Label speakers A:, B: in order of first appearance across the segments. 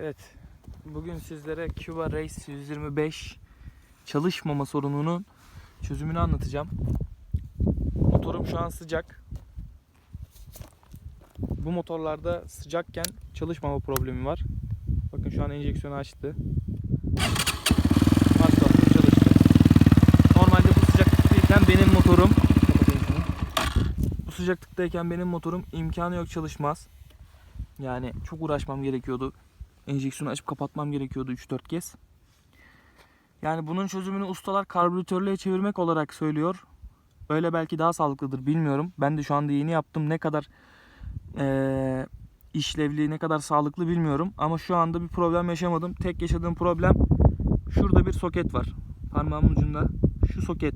A: Evet. Bugün sizlere Cuba Race 125 çalışmama sorununun çözümünü anlatacağım. Motorum şu an sıcak. Bu motorlarda sıcakken çalışmama problemi var. Bakın şu an enjeksiyonu açtı. Kaldı çalıştı. Normalde bu sıcaklıktayken benim motorum. Bu sıcaklıktayken benim motorum imkanı yok çalışmaz. Yani çok uğraşmam gerekiyordu. Enjeksiyonu açıp kapatmam gerekiyordu 3-4 kez. Yani bunun çözümünü ustalar karbüratörlüğe çevirmek olarak söylüyor. Öyle belki daha sağlıklıdır bilmiyorum. Ben de şu anda yeni yaptım. Ne kadar eee işlevli, ne kadar sağlıklı bilmiyorum. Ama şu anda bir problem yaşamadım. Tek yaşadığım problem şurada bir soket var. Parmağımın ucunda. Şu soket.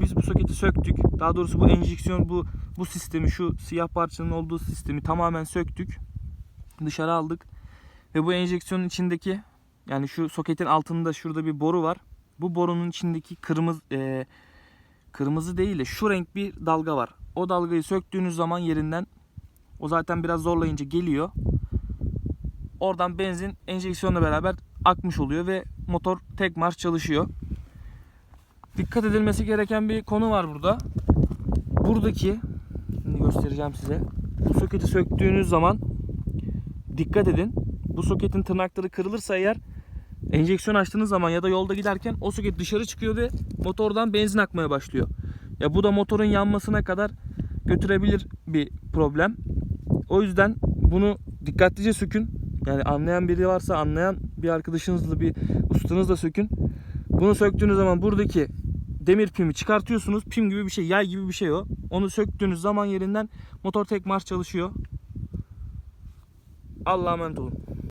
A: Biz bu soketi söktük. Daha doğrusu bu enjeksiyon bu bu sistemi şu siyah parçanın olduğu sistemi tamamen söktük. Dışarı aldık. Ve bu enjeksiyonun içindeki yani şu soketin altında şurada bir boru var. Bu borunun içindeki kırmızı eee, kırmızı değil de şu renk bir dalga var. O dalgayı söktüğünüz zaman yerinden o zaten biraz zorlayınca geliyor. Oradan benzin enjeksiyonla beraber akmış oluyor ve motor tek marş çalışıyor. Dikkat edilmesi gereken bir konu var burada. Buradaki şimdi göstereceğim size. Bu soketi söktüğünüz zaman dikkat edin. Bu soketin tırnakları kırılırsa eğer enjeksiyon açtığınız zaman ya da yolda giderken o soket dışarı çıkıyor ve motordan benzin akmaya başlıyor. Ya bu da motorun yanmasına kadar götürebilir bir problem. O yüzden bunu dikkatlice sökün. Yani anlayan biri varsa anlayan bir arkadaşınızla bir ustanızla sökün. Bunu söktüğünüz zaman buradaki demir pimi çıkartıyorsunuz. Pim gibi bir şey, yay gibi bir şey o. Onu söktüğünüz zaman yerinden motor tek marş çalışıyor. Allah'a emanet olun.